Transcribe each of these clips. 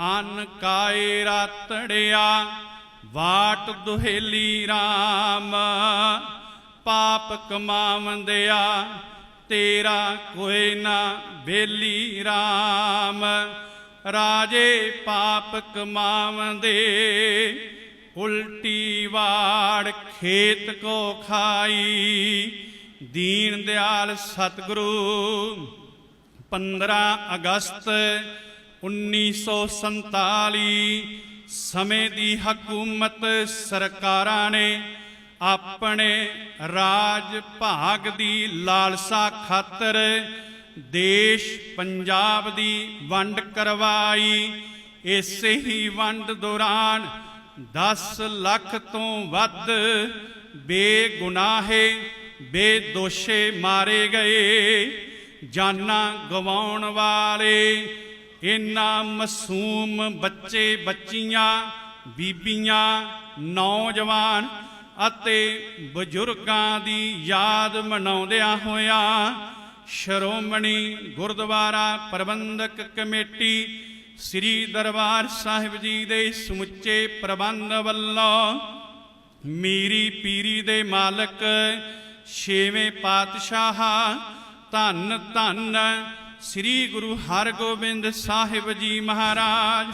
ਅਨ ਕਾਏ ਰਾਤੜਿਆ, ਵਾਟ ਦੁਹੇਲੀ RAM ਪਾਪ ਕਮਾਵੰਦਿਆ, ਤੇਰਾ ਕੋਈ ਨਾ ਬੇਲੀ RAM ਰਾਜੇ ਪਾਪ ਕਮਾਵੰਦੇ, ਉਲਟੀ ਵਾੜ ਖੇਤ ਕੋ ਖਾਈ। ਦੀਨ ਦਿਆਲ ਸਤਿਗੁਰੂ 15 ਅਗਸਤ 1947 ਸਮੇਂ ਦੀ ਹਕੂਮਤ ਸਰਕਾਰਾਂ ਨੇ ਆਪਣੇ ਰਾਜ ਭਾਗ ਦੀ ਲਾਲਸਾ ਖਾਤਰ ਦੇਸ਼ ਪੰਜਾਬ ਦੀ ਵੰਡ ਕਰਵਾਈ। ਇਸੇ ਹੀ ਵੰਡ ਦੌਰਾਨ 10 ਲੱਖ ਤੋਂ ਵੱਧ ਬੇਗੁਨਾਹੇ, ਬੇਦੋਸ਼ੇ ਮਾਰੇ ਗਏ। ਜਾਨਾਂ ਗਵਾਉਣ ਵਾਲੇ ਇਨ੍ਹਾਂ ਮਾਸੂਮ ਬੱਚੇ ਬੱਚੀਆਂ, ਬੀਬੀਆਂ, ਨੌਜਵਾਨ ਅਤੇ ਬਜ਼ੁਰਗਾਂ ਦੀ ਯਾਦ ਮਨਾਉਂਦਿਆਂ ਹੋਇਆਂ ਸ਼੍ਰੋਮਣੀ ਗੁਰਦੁਆਰਾ ਪ੍ਰਬੰਧਕ ਕਮੇਟੀ ਸ੍ਰੀ ਦਰਬਾਰ ਸਾਹਿਬ ਜੀ ਦੇ ਸਮੁੱਚੇ ਪ੍ਰਬੰਧ ਵੱਲੋਂ ਮੀਰੀ ਪੀਰੀ ਦੇ ਮਾਲਕ ਛੇਵੇਂ ਪਾਤਸ਼ਾਹ ਧੰਨ ਧੰਨ ਸ੍ਰੀ ਗੁਰੂ ਹਰਗੋਬਿੰਦ ਸਾਹਿਬ ਜੀ ਮਹਾਰਾਜ,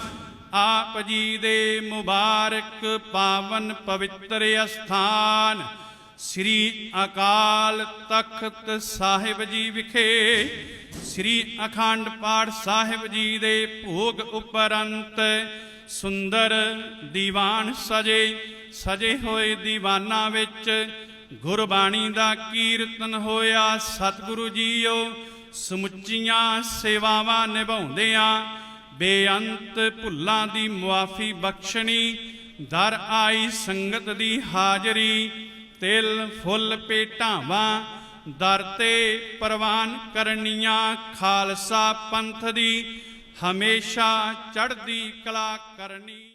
ਆਪ ਜੀ ਦੇ ਮੁਬਾਰਕ ਪਾਵਨ ਪਵਿੱਤਰ ਅਸਥਾਨ ਸ੍ਰੀ ਅਕਾਲ ਤਖਤ ਸਾਹਿਬ ਜੀ ਵਿਖੇ, ਸ੍ਰੀ ਅਖੰਡ ਪਾਠ ਸਾਹਿਬ ਜੀ ਦੇ ਭੋਗ ਉਪਰੰਤ ਸੁੰਦਰ ਦੀਵਾਨ ਸਜੇ ਸਜੇ ਹੋਏ ਦੀਵਾਨਾਂ ਵਿੱਚ ਗੁਰਬਾਣੀ ਦਾ ਕੀਰਤਨ ਹੋਇਆ। ਸਤਿਗੁਰੂ ਜੀਓ ਸਮੁੱਚੀਆਂ ਸੇਵਾਵਾਂ ਨਿਭਾਉਂਦਿਆਂ ਬੇਅੰਤ ਭੁੱਲਾਂ ਦੀ ਮੁਆਫੀ ਬਖਸ਼ਣੀ, ਦਰ ਆਈ ਸੰਗਤ ਦੀ ਹਾਜ਼ਰੀ, ਤਿਲ, ਫੁੱਲ, ਭੇਟਾਵਾਂ, ਦਰ ਤੇ ਪ੍ਰਵਾਨ ਕਰਨੀਆਂ ਖਾਲਸਾ ਪੰਥ ਦੀ ਹਮੇਸ਼ਾ ਚੜ੍ਹਦੀ ਕਲਾ ਕਰਨੀ।